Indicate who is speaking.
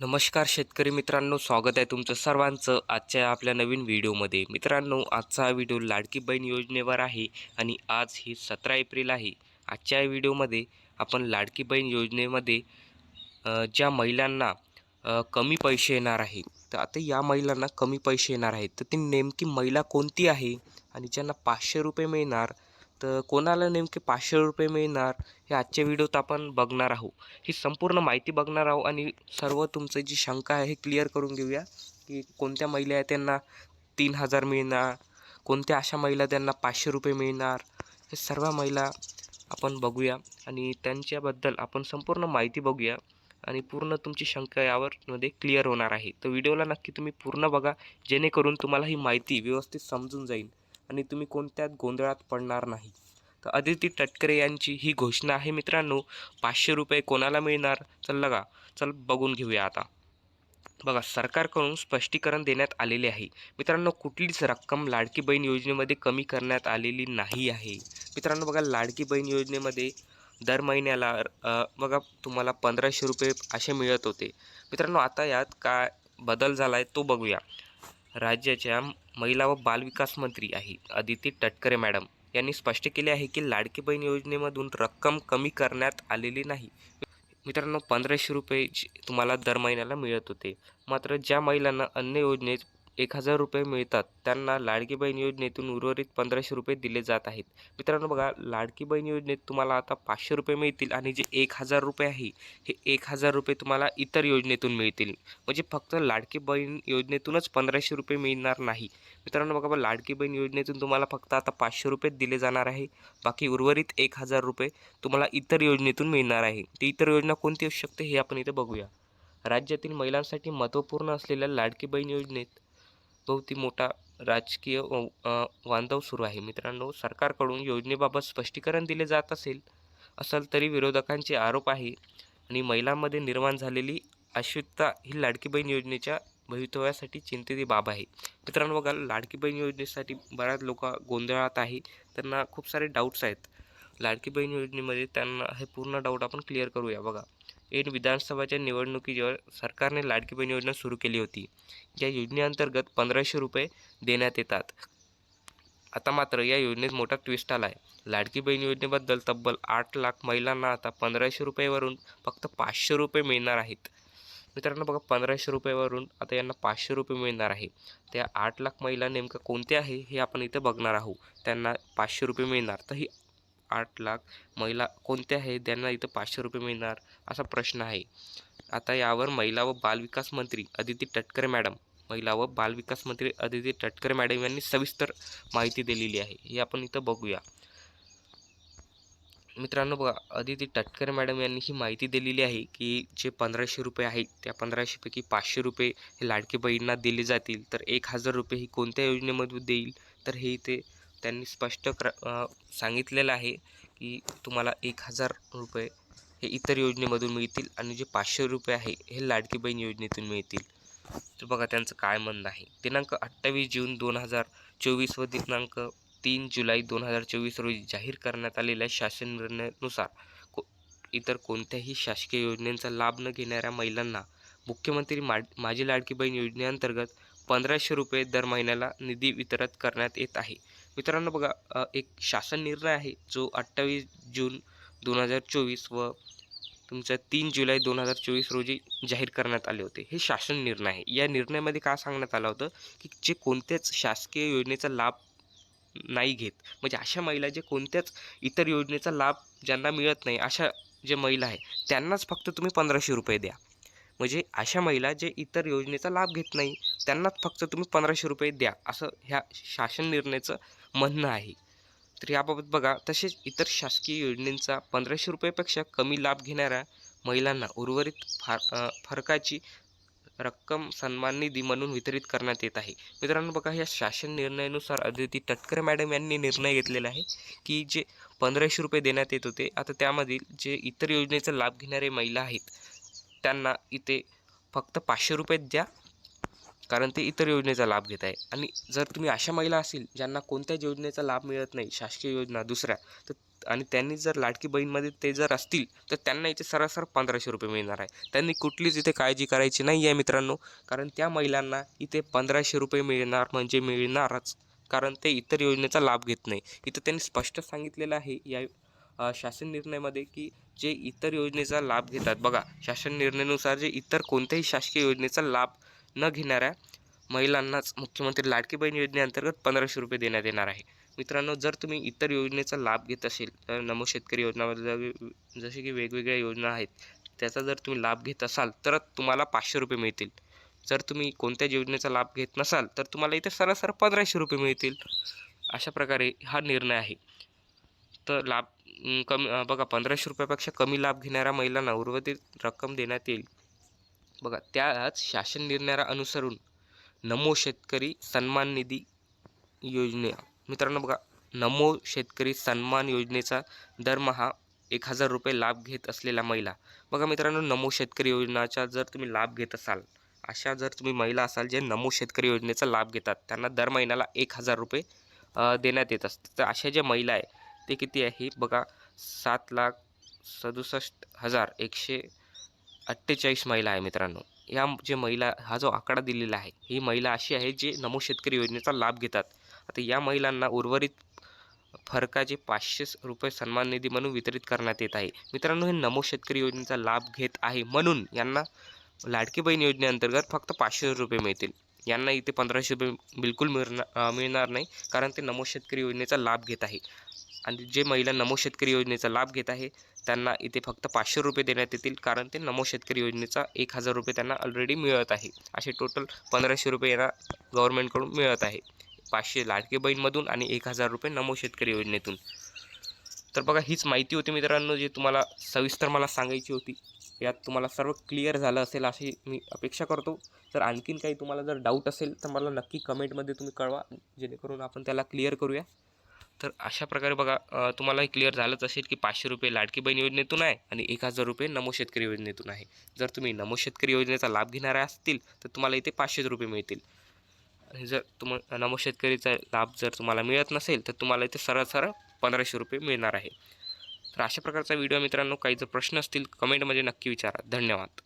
Speaker 1: नमस्कार शेतकरी मित्रांनो स्वागत आहे तुमचं सर्वांचं आजच्या आपल्या नवीन व्हिडिओमध्ये. मित्रांनो आजचा हा व्हिडिओ लाडकी बहीण योजनेवर आहे आणि आज ही सतरा एप्रिल आहे. आजच्या या व्हिडिओमध्ये आपण लाडकी बहीण योजनेमध्ये ज्या महिलांना कमी पैसे येणार आहे तर आता या महिलांना कमी पैसे येणार आहेत. तर ती नेमकी महिला कोणती आहे आणि ज्यांना पाचशे रुपये मिळणार तर कोणाला नेमके पाचशे रुपये मिळणार? हे आजच्या व्हिडिओत आपण बघणार आहोत. ही संपूर्ण माहिती बघणार आहोत आणि सर्व तुमचं जी शंका आहे हे क्लिअर करून घेऊया की कोणत्या महिला आहेत त्यांना तीन हजार मिळणार? कोणत्या अशा महिला त्यांना पाचशे रुपये मिळणार? हे सर्व महिला आपण बघूया आणि त्यांच्याबद्दल आपण संपूर्ण माहिती बघूया आणि पूर्ण तुमची शंका यावर मध्ये क्लिअर होणार आहे. तर व्हिडिओला नक्की तुम्ही पूर्ण बघा जेणेकरून तुम्हाला ही माहिती व्यवस्थित समजून जाईल. आणि तुम्ही कोणत्यात गोंधळात पडणार नाही. तर अदिती तटकरे यांची ही घोषणा आहे मित्रांनो. पाचशे रुपये कोणाला मिळणार? चल लगा चल बघून घेऊया आता. बघा सरकारकडून स्पष्टीकरण देण्यात आलेले आहे. मित्रांनो कुठलीच रक्कम लाडकी बहीण योजनेमध्ये कमी करण्यात आलेली नाही आहे. मित्रांनो बघा लाडकी बहीण योजनेमध्ये दर महिन्याला बघा तुम्हाला पंधराशे रुपये असे मिळत होते. मित्रांनो आता यात काय बदल झाला आहे तो बघूया. राज्याच्या महिला व बालविकास मंत्री आहे अदिती तटकरे मॅडम यांनी स्पष्ट केले आहे की लाडकी बहीण योजनेमधून रक्कम कमी करण्यात आलेली नाही. मित्रांनो पंधराशे रुपये तुम्हाला दर महिन्याला मिळत होते. मात्र ज्या महिलांना अन्य योजनेत एक हजार रुपये मिळतात. त्यांना लाडकी बहीण योजनेतून उर्वरित पंधराशे रुपये दिले जात आहेत. मित्रांनो बघा लाडकी बहीण योजनेत तुम्हाला आता पाचशे रुपये मिळतील आणि जे एक हजार रुपये आहे हे एक हजार रुपये तुम्हाला इतर योजनेतून मिळतील. म्हणजे फक्त लाडकी बहीण योजनेतूनच पंधराशे रुपये मिळणार नाही. मित्रांनो बघा बा लाडकी बहीण योजनेतून तुम्हाला फक्त आता पाचशे रुपये दिले जाणार आहे. बाकी उर्वरित एक हजार रुपये तुम्हाला इतर योजनेतून मिळणार आहे. ती इतर योजना कोणती असू शकते हे आपण इथे बघूया. राज्यातील महिलांसाठी महत्त्वपूर्ण असलेल्या लाडकी बहीण योजनेत भोवती मोठा राजकीय व- वांदव सुरू आहे. मित्रांनो सरकारकडून योजनेबाबत स्पष्टीकरण दिले जात असेल असेल तरी विरोधकांचे आरोप आहे आणि महिलांमध्ये निर्माण झालेली अशुद्धता ही लाडकी बहीण योजनेच्या भवितव्यासाठी चिंतेची बाब आहे. मित्रांनो बघा लाडकी बहीण योजनेसाठी बऱ्याच लोक गोंधळात आहे. त्यांना खूप सारे डाऊट्स आहेत. लाडकी बहीण योजनेमध्ये त्यांना हे पूर्ण डाऊट आपण क्लिअर करूया. बघा ऐन विधानसभाच्या निवडणुकीवर सरकारने लाडकी बहीण योजना सुरू केली होती. या योजनेअंतर्गत पंधराशे रुपये देण्यात येतात. आता मात्र या योजनेत मोठा ट्विस्ट आला आहे लाडकी बहीण योजनेबद्दल तब्बल आठ लाख महिलांना आता पंधराशे रुपयेवरून फक्त पाचशे रुपये मिळणार आहेत. मित्रांनो बघा पंधराशे रुपयेवरून आता यांना पाचशे रुपये मिळणार आहे. त्या आठ लाख महिला नेमकं कोणत्या आहे हे आपण इथं बघणार आहोत. त्यांना पाचशे रुपये मिळणार. तर ही आठ लाख महिला कोणत्या आहेत? त्यांना इथं पाचशे रुपये मिळणार असा प्रश्न आहे. आता यावर महिला व बालविकास मंत्री अदिती तटकरे मॅडम महिला व बालविकास मंत्री अदिती तटकरे मॅडम यांनी सविस्तर माहिती दिलेली आहे. हे आपण इथं बघूया. मित्रांनो बघा अदिती तटकरे मॅडम यांनी ही माहिती दिलेली आहे की जे पंधराशे रुपये आहेत त्या पंधराशेपैकी पाचशे रुपये हे लाडकी बहिणींना दिले जातील. तर एक हजार रुपये ही कोणत्या योजनेमधून देईल? तर हे इथे त्यांनी स्पष्ट क्र सांगितलेलं आहे की तुम्हाला एक हजार रुपये हे इतर योजनेमधून मिळतील आणि जे पाचशे रुपये आहे हे लाडकी बहीण योजनेतून मिळतील. तर बघा त्यांचं काय म्हणणं आहे. दिनांक अठ्ठावीस जून दोन हजार चोवीस व दिनांक तीन जुलै दोन हजार चोवीस रोजी जाहीर करण्यात आलेल्या शासन निर्णयानुसार को इतर कोणत्याही शासकीय योजनेचा लाभ न घेणाऱ्या महिलांना मुख्यमंत्री मा माझी लाडकी बहीण योजनेअंतर्गत पंधराशे रुपये दर महिन्याला निधी वितरित करण्यात येत आहे. मित्रांनो बघा एक शासन निर्णय आहे जो अठ्ठावीस जून दोन हजार चोवीस व तुमचं तीन जुलै दोन हजार चोवीस रोजी जाहीर करण्यात आले होते. हे शासन निर्णय आहे. या निर्णयामध्ये काय सांगण्यात आलं होतं की जे कोणत्याच शासकीय योजनेचा लाभ नाही घेत म्हणजे अशा महिला जे कोणत्याच इतर योजनेचा लाभ ज्यांना मिळत नाही अशा जे महिला आहे त्यांनाच फक्त तुम्ही पंधराशे रुपये द्या. म्हणजे अशा महिला जे इतर योजनेचा लाभ घेत नाही त्यांनाच फक्त तुम्ही पंधराशे रुपये द्या असं ह्या शासन निर्णयाचं म्हणणं आहे. तर याबाबत बघा तसेच इतर शासकीय योजनेचा पंधराशे रुपयेपेक्षा कमी लाभ घेणाऱ्या महिलांना उर्वरित फार फरकाची रक्कम सन्मान निधी म्हणून वितरित करण्यात येत आहे. मित्रांनो बघा या शासन निर्णयानुसार अदिती तटकरे मॅडम यांनी निर्णय घेतलेला आहे की जे पंधराशे रुपये देण्यात येत होते आता त्यामधील जे इतर योजनेचा लाभ घेणारे महिला आहेत त्यांना इथे फक्त पाचशे रुपये द्या कारण ते इतर योजनेचा लाभ घेत आहे. आणि जर तुम्ही अशा महिला असेल ज्यांना कोणत्याच योजनेचा लाभ मिळत नाही शासकीय योजना दुसऱ्या तर आणि त्यांनी जर लाडकी बहीणमध्ये ते जर असतील तर त्यांना इथे सरासर पंधराशे रुपये मिळणार आहे. त्यांनी कुठलीच इथे काळजी करायची नाही आहे मित्रांनो कारण त्या महिलांना इथे पंधराशे रुपये मिळणार म्हणजे मिळणारच कारण ते इतर योजनेचा लाभ घेत नाही. इथं त्यांनी स्पष्ट सांगितलेलं आहे या शासन निर्णयामध्ये की जे इतर योजनेचा लाभ घेतात बघा शासन निर्णयानुसार जे इतर कोणत्याही शासकीय योजनेचा लाभ न घेणाऱ्या महिलांनाच मुख्यमंत्री लाडकी बहीण योजनेअंतर्गत पंधराशे रुपये देण्यात येणार आहे. मित्रांनो जर तुम्ही इतर योजनेचा लाभ घेत असेल तर नमो शेतकरी योजनामध्ये जसे की वेगवेगळ्या योजना आहेत त्याचा जर तुम्ही लाभ घेत असाल तर तुम्हाला पाचशे रुपये मिळतील. जर तुम्ही कोणत्याच योजनेचा लाभ घेत नसाल तर तुम्हाला इथे सरासर पंधराशे रुपये मिळतील. अशा प्रकारे हा निर्णय आहे. तर लाभ कमी बघा पंधराशे रुपयापेक्षा कमी लाभ घेणाऱ्या महिलांना उर्वरित रक्कम देण्यात येईल. बघा त्याच शासन निर्णयाला अनुसरून नमो शेतकरी सन्मान निधी योजने मित्रांनो बघा नमो शेतकरी सन्मान योजनेचा दरमहा एक हजार रुपये लाभ घेत असलेल्या महिला. बघा मित्रांनो नमो शेतकरी योजनाचा जर तुम्ही लाभ घेत असाल अशा जर तुम्ही महिला असाल जे नमो शेतकरी योजनेचा लाभ घेतात त्यांना दर महिन्याला एक हजार रुपये देण्यात येत असतात. तर अशा ज्या महिला आहे ते किती आहे? बघा सात लाख सदुसष्ट हजार एकशे अठ्ठेचाळीस महिला आहे मित्रांनो. या जे महिला हा जो आकडा दिलेला आहे ही महिला अशी आहे जे नमो शेतकरी योजनेचा लाभ घेतात. आता या महिलांना उर्वरित फरकाचे पाचशे रुपये सन्मान निधी म्हणून वितरित करण्यात येत आहे. मित्रांनो हे नमो शेतकरी योजनेचा लाभ घेत आहे म्हणून यांना लाडकी बहीण योजनेअंतर्गत फक्त पाचशे रुपये मिळतील. यांना इथे पंधराशे रुपये बिलकुल मिळणार मिळणार नाही कारण ते नमो शेतकरी योजनेचा लाभ घेत आहे. आणि जे महिला नमो शेतकरी योजनेचा लाभ घेत आहे त्यांना इथे फक्त पाचशे रुपये देण्यात येतील कारण ते नमो शेतकरी योजनेचा एक हजार रुपये त्यांना ऑलरेडी मिळत आहे. असे टोटल पंधराशे रुपये यांना गव्हर्नमेंटकडून मिळत आहे. पाचशे लाडके बहीणमधून आणि एक हजार रुपये नमो शेतकरी योजनेतून. तर बघा हीच माहिती होती मित्रांनो जी तुम्हाला सविस्तर मला सांगायची होती. यात तुम्हाला सर्व क्लिअर झालं असेल अशी मी अपेक्षा करतो. तर आणखीन काही तुम्हाला जर डाऊट असेल तर मला नक्की कमेंटमध्ये तुम्ही कळवा जेणेकरून आपण त्याला क्लिअर करूया. तर अशा प्रकारे बघा तुम्हाला तुम्हालाही क्लिअर झालंच असेल की पाचशे रुपये लाडकी बहीण योजनेतून आहे आणि एक हजार रुपये नमो शेतकरी योजनेतून आहे. जर तुम्ही नमो शेतकरी योजनेचा लाभ घेणारे असतील तर तुम्हाला इथे पाचशे रुपये मिळतील. आणि जर तुम नमो शेतकरीचा लाभ जर तुम्हाला मिळत नसेल तर तुम्हाला इथे सरळ सरळ पंधराशे रुपये मिळणार आहे. तर अशा प्रकारचा व्हिडिओ मित्रांनो काही जर प्रश्न असतील कमेंटमध्ये नक्की विचारा. धन्यवाद.